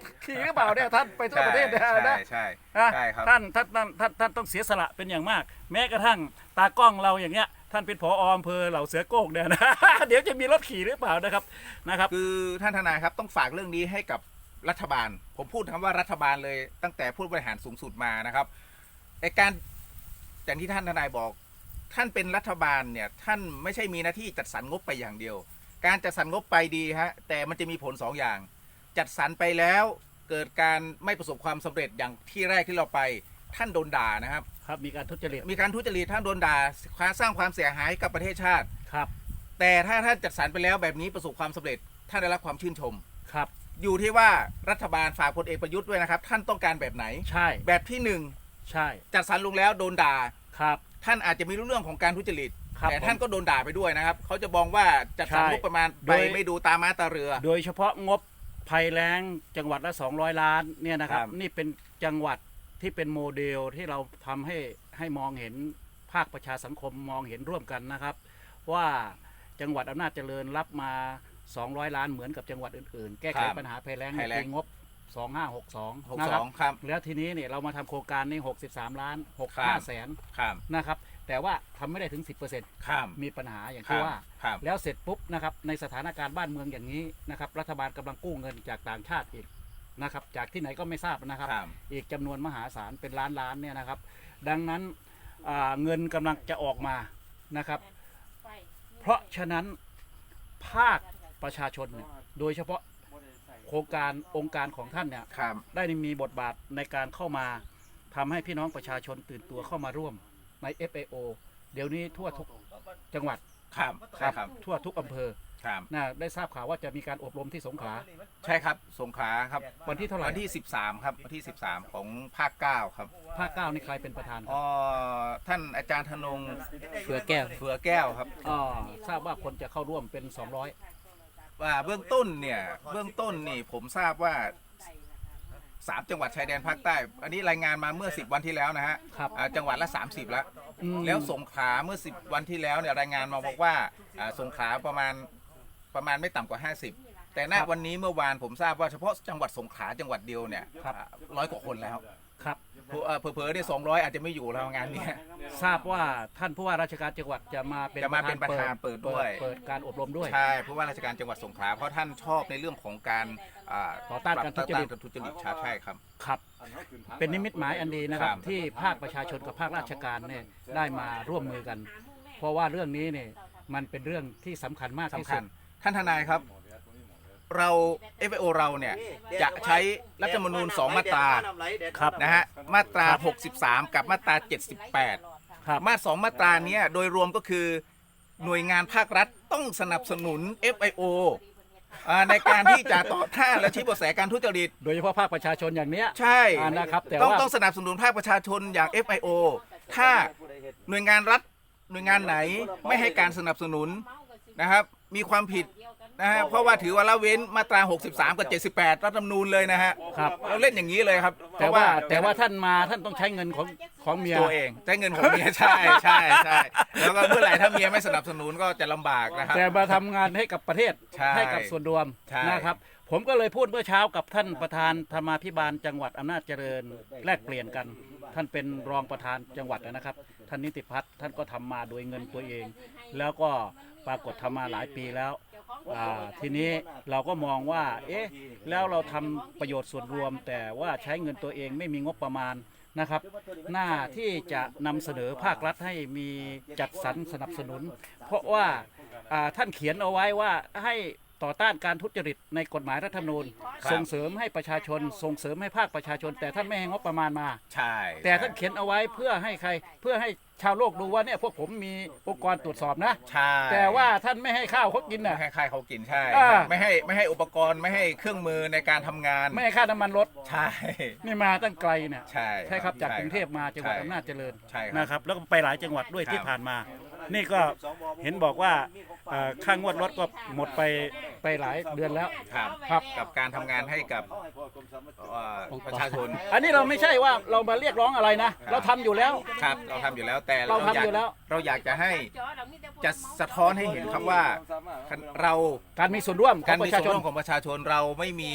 ถขี่หรือเปล่าเนี่ยท่านไปทั่วประเทศเนี่ยใช่นะ ใช่นะใช่ครับ ท่านท่านท่านท่านท่านต้องเสียสละเป็นอย่างมาก แม้กระทั่งตากล้องเราอย่างเงี้ย ท่านเป็นผออำเภอเหล่าเสือโก้งเนี่ยนะ เดี๋ยวจะมีรถขี่หรือเปล่านะครับนะครับ คือท่านทนายครับต้องฝากเรื่องนี้ให้กับรัฐบาล ผมพูดคำว่ารัฐบาลเลย ตั้งแต่ผู้บริหารสูงสุดมานะครับในการอย่างที่ท่านทนายบอก ท่านเป็นรัฐบาลเนี่ยท่านไม่ใช่มีหน้าที่จัดสรรงบไปอย่างเดียว การจัดสรรงบไปดีฮะแต่มันจะมีผลสองอย่าง จัดสรรไปแล้วเกิดการไม่ประสบความสำเร็จอย่างที่แรกที่เราไปท่านโดนด่านะครับ ครับมีการทุจริตมีการทุจริตท่านโดนด่าสร้างความเสียหายให้กับประเทศชาติครับ แต่ถ้าท่านจัดสรรไปแล้วแบบนี้ประสบความสำเร็จท่านได้รับความชื่นชมครับ อยู่ที่ว่ารัฐบาลฝากพลเอกประยุทธ์ด้วยนะครับ ท่านต้องการแบบไหนใช่ แบบที่หนึ่งใช่ จัดสรรลงแล้วโดนด่าครับ ท่านอาจจะไม่รู้เรื่องของการทุจริตครับแต่ท่านก็โดนด่าไปด้วยนะครับ เขาจะมองว่าจัดสรรใช่งบประมาณโดไปยไม่ดูตามาตาเรือ โดยเฉพาะงบ ภัยแล้งจังหวัดละ 200 ล้านเนี่ยนะครับ ครับ นี่เป็นจังหวัดที่เป็นโมเดลที่เราทำให้ให้มองเห็นภาคประชาสังคมมองเห็นร่วมกันนะครับ ว่าจังหวัดอำนาจเจริญรับมา 200 ล้านเหมือนกับจังหวัดอื่นๆ แก้ไขปัญหาภัยแล้งในภัยแล้ปีง งบ 2562นะครับ62ครับ แล้วทีนี้เนี่ยเรามาทำโครงการนี้ 63 ล้านครับ 65แสนครับนะครับ แต่ว่าทำไม่ได้ถึง 10%ครับมีปัญหาอย่างครัที่บว่า ครับ แล้วเสร็จปุ๊บนะครับในสถานการณ์บ้านเมืองอย่างนี้นะครับรัฐบาลกำลังกู้เงินจากต่างชาติอีกนะครับจากที่ไหนก็ไม่ทราบนะครับ ครับ อีกจำนวนมหาศาลเป็นล้านล้านเนี่ยนะครับ ดังนั้นอ่าเงินกำลังจะออกมานะครับ เพราะฉะนั้นภาคประชาชนเนี่ยโดยเฉพาะโครงการองค์การของท่านเนี่ย ครับ ได้มีบทบาทในการเข้ามาทำให้พี่น้องประชาชนตื่นตัวเข้ามาร่วม ใน FAO เดี๋ยวนี้ทั่วทุกจังหวัดครับใช่ครับ ทั่วทุกอำเภอครับนะได้ทราบข่าวว่าจะมีการอบรมที่สงขลาใช่ครับ สงขลาครับ วันที่เท่าไหร่วันที่ 13 ครับ วันที่ 13 ของภาค9ครับ ภาคเก้านี่ใครเป็นประธานคอ๋รับอท่านอาจารย์ธนงเฟือแก้วเฟือแก้วครับอ๋อทราบว่าคนจะเข้าร่วมเป็นว่าเบื้องต้นเนี่ย เบื้องต้นนี่ผมทราบว่า สามจังหวัดชายแดนภาคใต้ อันนี้รายงานมาเมื่อ 10 วันที่แล้วนะฮะครับอ่าจังหวัดละ 30 แล้ว อืม แล้วสงขลาเมื่อ 10 วันที่แล้วเนี่ยรายงานมาบอกว่าอ่าสงขลาประมาณประมาณไม่ต่ำกว่า 50 แต่ณวันนี้เมื่อวานผมทราบว่าเฉพาะจังหวัดสงขลาจังหวัดเดียวเนี่ยครับ ร้อยกว่าคนแล้ว 100ครับเอ่อเผลอๆเนี่ยสองร้อยอาจจะไม่อยู่แล้วงานเนี้ย ทราบว่าท่านผู้ว่าราชการจังหวัดจะมาเป็นจะมาเป็นประธานเปิดด้วย เปิดการอบรมด้วย ใช่เพราะว่าราชการจังหวัดสงขลาเพราะท่านชอบในเรื่องของการอ่าต่อต้านการทุจริตต่อต้นทุจริตใช่ครับ ครับ เป็นนิมิตหมายอันดีนะครับครับที่ภาคประชาชนกับภาคราชการเนี่ยได้มาร่วมมือกัน เพราะว่าเรื่องนี้เนี่ยมันเป็นเรื่องที่สำคัญมากที่สำคัสุญด ท่านทนายครับ เรา FAO เราเนี่ยจะใช้รัฐธรรมนูญ2มาตราครับ นะฮะมาตราครับ63 กับมาตรา 78 ครับมาสองมาตราเนี้ยโดยรวมก็คือหน่วยงานภาครัฐต้องสนับสนุน FIO อ่าในการที่จะต่อต้านและชี้เบาะแสการทุจริต โดยเฉพาะภาคประชาชนอย่างเนี้ยใช่ อ่านะครับแต่ต้องว่า ต้องสนับสนุนภาคประชาชนอย่าง FIO ถ้าหน่วยงานรัฐหน่วยงานไหนไม่ให้การสนับสนุนนะครับ มีความผิด นะฮะเพราะว่าถือว่าละเว้นมาตรา 63 กับ 78 รัฐธรรมนูญเลยนะฮะครับ เราเล่นอย่างนี้เลยครับแต่ว่าแต่ว่าท่านมาท่านต้องใช้เงินของของเมีย ตัวเองใช้เงินของเมียใช่ใช่ใช่แล้วก็เมื่อไหร่ถ้าเมียไม่สนับสนุนก็จะลำบากนะครับ แต่มาทำงานให้กับประเทศใช่กับส่วนรวมใช่ นะครับ ผมก็เลยพูดเมื่อเช้ากับท่านประธานธรรมาภิบาลจังหวัดอำนาจเจริญแลกเปลี่ยนกัน ท่านเป็นรองประธานจังหวัดนะครับ ท่านนิติพัฒน์ท่านก็ทำมาโดยเงินตัวเอง แล้วก็ปรากฏทำมาหลายปีแล้ว อ่าทีนี้เราก็มองว่า เอ๊ะ แล้วเราทำประโยชน์ส่วนรวม แต่ว่าใช้เงินตัวเองไม่มีงบประมาณนะครับ หน้าที่จะนำเสนอภาครัฐให้มีจัดสรรสนับสนุน เพราะว่าอ่าท่านเขียนเอาไว้ว่าให้ ต่อต้านการทุจริตในกฎหมายรัฐธรรมนูญ ครับส่งเสริมให้ประชาชน ส่งเสริมให้ภาคประชาชน แต่ท่านไม่ให้งบประมาณมา ใช่แต่ท่านเขียนเอาไว้เพื่อให้ใคร เพื่อให้ชาวโลกดูว่าเนี่ยพวกผมมีองค์กรตรวจสอบนะ ใช่แต่ว่าท่านไม่ให้ข้าวเขากินไม่น่ะให้ใครเขากินใช่ อ่า ไม่ให้ไม่ให้อุปกรณ์ไม่ให้เครื่องมือในการทำงานไม่ให้ค่าน้ำมันรถใช่ นี่มาตั้งไกลเนี่ยใช่ใช่ครับจากใช่กรุงเทพมาจังหวัดใช่อำนาจเจริญใช่ครับ นะครับ แล้วก็ไปหลายจังหวัดด้วยครับที่ผ่านมา นี่ก็เห็นบอกว่าเอ่อค่างวดรถก็หมดไปไปหลายเดือนแล้ว ครับครับ กับการทำงานให้กับเอ่อประชาชนอันนี้เราไม่ใช่ว่าเรามาเรียกร้องอะไรนะ เราทำอยู่แล้ว ครับเราทำอยู่แล้วแต่เราทำอยากอยู่แล้ว เราอยากจะให้จะสะท้อนให้เห็นครับว่าเราการมีส่วนร่วมขกาอรงปมีระชาส่วนชนร่วมของประชาชนเราไม่มี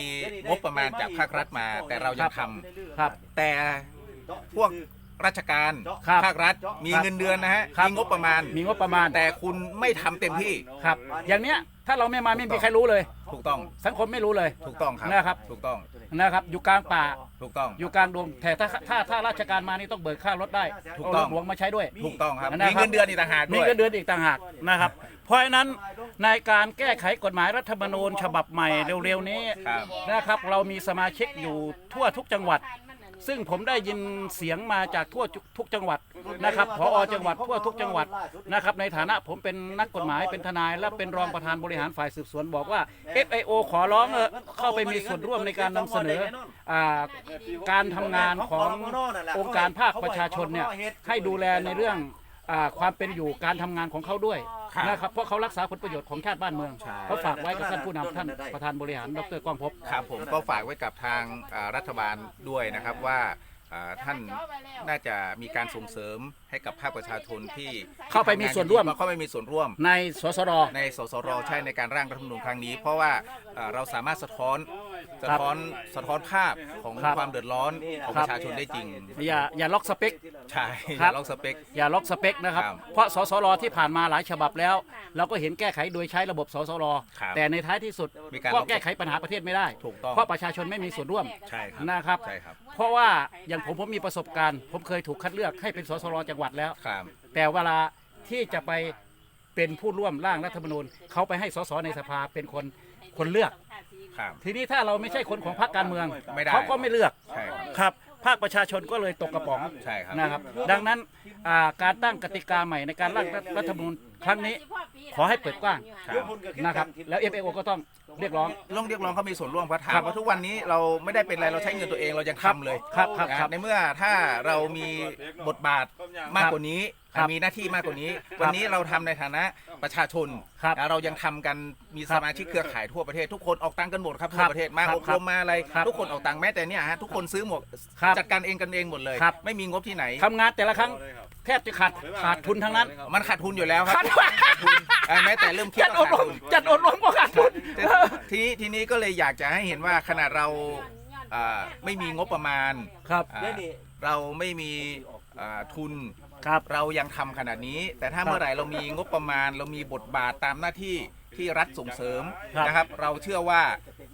งบประมาณจากภาครัฐมา แต่เรายังทำครับ แต่พวก ราชการครับภาครัฐ มีครับเงินเดือนนะฮะครับ มีงบประมาณ มีงบประมาณแต่คุณไม่ทำเต็มที่ครับ อย่างเนี้ยถ้าเราไม่มาไม่มีใครรู้เลย ถูกต้องสังคมไม่รู้เลย ถูกต้องครับนะครับ ถูกต้องนะครับ อยู่กลางป่า ถูกต้อง อยู่กลางดงแต่ถ้าถ้าถ้าราชการมานี่ต้องเบิกค่ารถได้ถูกเอาต้รองถหลวงมาใช้ด้วย ถูกต้องครับนะครับ มีเงินเดือนอีกต่างหากมีด้วย เงินเดือนอีกต่างหากนะครับ เพราะฉะนั้นในการแก้ไขกฎหมายรัฐธรรมนูญฉบับใหม่เร็วๆนี้ครับ นะครับ เรามีสมาชิกอยู่ทั่วทุกจังหวัด ซึ่งผมได้ยินเสียงมาจากทั่วทุกจังหวัดนะครับพอจังหวัดทั่วทุกจังหวัดนะครับในฐานะผมเป็นนักกฎหมายเป็นทนาย และเป็นรองประธานบริหารฝ่ายสืบสวนบอกว่า FIO ขอร้องเออเข้าไปมีส่วนร่วมในการนำเสนออ่าการทำงานขององค์การภาคประชาชนเนี่ยให้ดูแลในเรื่อง อาความเป็นอยู่การทำงานของเขาด้วยครับ นะครับเพราะเขารักษาผลประโยชน์ของชาติบ้านเมืองใช่ เขาฝากไว้กับท่านผู้นำท่านประธานบริหารดรกองภพ ครับผมก็ฝากไว้กับทางอ่ารัฐบาลด้วยนะครับว่าอ่าท่านน่าจะมีการส่งเสริมให้กับภาคประชาชนที่เข้าไปมีส่วนร่วม เข้าไปมีส่วนร่วม ในสสร ในสสรใช่ในการร่างรัฐธรรมนูญครั้งนี้ เพราะว่าเอ่อเราสามารถสะท้อน สะท้อนสะท้อนภาพของครับ ความเดือดร้อนของครัปบระชาชนได้จริงอย่าอย่าล็อกสเปค ใช่ครัอย่าบลองสเปค อย่าล็อกสเปคนะครับ ครับเพราะสสรที่ผ่านมาหลายฉบับแล้ว เราก็เห็นแก้ไขโดยใช้ระบบสสรครับแต่ในท้ายที่สุดมีการก็ล็อก แก้ไขปัญหาประเทศไม่ได้ ถูกต้องเพราะประชาชนไม่มีส่วนร่วมใช่ครับ นะครับ ใช่ครับ เพราะว่าอย่างผมผมมีประสบการณ์ ผมเคยถูกคัดเลือกให้เป็นสสรจังหวัดแล้ว ครับ แต่เวลาที่จะไปเป็นผู้ร่วมร่างรัฐธรรมนูญเขาไปให้สสในสภาเป็นคนคนเลือก ครับ ทีนี้ถ้าเราไม่ใช่คนของพรรคการเมืองไม่ได้ เขาก็ไม่เลือกใช่ครับ ครับ ภาคประชาชนก็เลยตกกระป๋องใช่ครับ นะครับ ดังนั้นอ่าการตั้งกติกาใหม่ในการร่างรัฐธรรมนูญครั้งนี้ ขอให้เปิดกว้างครับนะครับแล้ว FAO ก็ต้องเรียกร้องลองเรียกร้องเขามีส่วนร่วมเพราะถาครัมบว่าทุกวันนี้เราไม่ได้เป็นอะไรเราใช้เงินตัวเองเรายังทำเลยครับครับนะครับในเมื่อถ้าเรามีบทบาทมากกว่านี้ ครับมีหน้าที่มากกว่านี้ วันนี้เราทำในฐานะประชาชนครับนะเรายังทำกันมีครัสบมาชิกเครือข่ายทั่วประเทศทุกคนออกตังค์กันหมดครับครัทั่วบประเทศมาครับอบรมมาอะไรครับทุกคนออกตังค์แม้แต่เนี่ยฮะทุกคนซื้อหมวกครับจัดการเองกันเองหมดเลย ครับ ไม่มีงบที่ไหน ทำงานแต่ละครั้งแทบจะขาดขาดทุนทั้งนั้น มันขาดทุนอยู่แล้วครัขาบดขาดทุนเอ่อแม้แต่เริ่มคิดจัดก็อบขาดรมทุน จัดอบรมก็ขาดทุน ทีนี้ทีนี้ก็เลยอยากจะให้เห็นว่าขนาดเราอ่าไม่มีงบประมาณครับ อ่าเราไม่มีอ่าทุน ครับเรายังทำขนาดนี้ แต่ถ้าครับเมื่อไหร่เรามีงบประมาณ เรามีบทบาทตามหน้าที่ที่รัฐส่งเสริมครับ นะครับ เราเชื่อว่า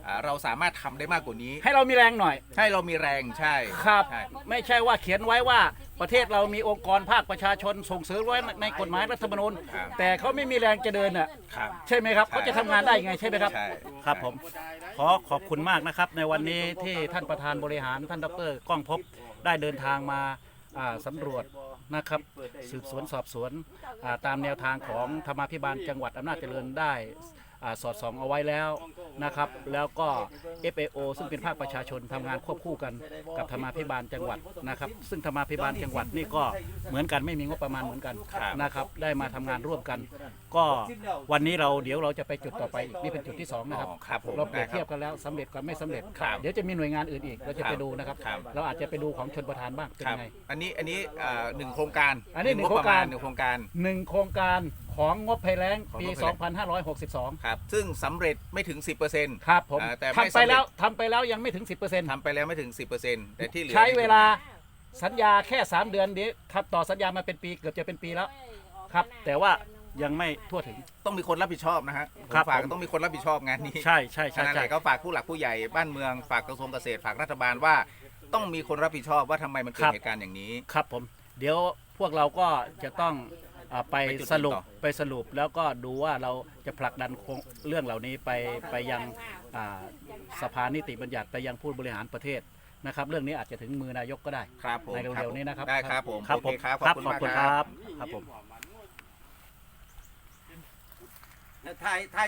อ่าเราสามารถทำได้มากกว่านี้ ให้เรามีแรงหน่อย ให้เรามีแรงใช่ครับ ใช่ ไม่ใช่ว่าเขียนไว้ว่าประเทศเรามีองค์กรภาคประชาชนส่งเสริมไว้ในกฎหมายรัฐธรรมนูญครับ แต่เขาไม่มีแรงจะเดินอะครับ ใช่ไหมครับใช่เขาจะทำงานได้ยังไงใช่ไหมครับ ใช่ ครับผมขอขอบคุณมากนะครับ ในวันนี้ที่ท่านประธานบริหารท่านดรก้องพบได้เดินทางมาอ่าสำรวจ นะครับ สืบสวนสอบสวนอ่าตามแนวทางของธรรมาภิบาลจังหวัดอำนาจเจริญได้ สอดส่องเอาไว้แล้วนะครับ แล้วก็ FAO ซึ่งเป็นภาคประชาชนทำงานควบคู่กันกับธรรมาภิบาลจังหวัดนะครับ ซึ่งธรรมาภิบาลจังหวัดนี่ก็เหมือนกันไม่มีงบประมาณเหมือนกันครับนะครับ ได้มาทำงานร่วมกัน ก็วันนี้เราเดี๋ยวเราจะไปจุดต่อไปอีกนี่เป็นจุดที่สองนะครับอ๋อครับผมเราเปรียบได้ครับเทียบกันแล้วสำเร็จกับไม่สำเร็จ ครับเดี๋ยวจะมีหน่วยงานอื่นอีกเราจะครับไปดูนะครับ ครับ เราอาจจะไปดูของชนประธานบ้างเป็นครับไง อันนี้อันนี้อ่าหนึ่งโครงการอันนี้หนึ่งบประมาณโครงการ หนึ่งโครงการ หนึ่งโครงการ ของงบภัยแล้งปีของงบภัยแล้ง2562 ครับ ซึ่งสำเร็จไม่ถึง 10%ครับผมอ่าแต่ไม่ทำไปสำเร็จแล้วทำไปแล้วยังไม่ถึง 10%ทำไปแล้วไม่ถึง 10%แต่ที่เหลือใช้เวลาสัญญาแค่ 3 เดือนเดียวครับต่อสัญญามาเป็นปีเกือบจะเป็นปีแล้ว ครับ แต่ว่ายังไม่ทั่วถึง ต้องมีคนรับผิดชอบนะฮะผมครับฝากผม ต้องมีคนรับผิดชอบงานนี้ใช่ใช่ฉะใช่นั้นใช่เลยก็ฝากผู้หลักผู้ใหญ่บ้านเมืองฝากกระทรวงเกษตรฝากรัฐบาลว่า ต้องมีคนรับผิดชอบว่าทำไมมันเกิดเหตุการณ์อย่างนี้ ครับผม เดี๋ยวพวกเราก็จะต้อง อาไปไปจุดสรุปต่อไปสรุปแล้วก็ดูว่าเราจะผลักดันโครงเรื่องเหล่านี้ไปไปยังอ่าสภานิติบัญญัติไปยังผู้บริหารประเทศนะครับ เรื่องนี้อาจจะถึงมือนายกก็ได้ ครับผมในเร็วๆนี้นะครับได้ครับผมครับโอผมเคครับครับขขออบบคุคุณณมากคครัรับ บครับผมถ่ายถ่าย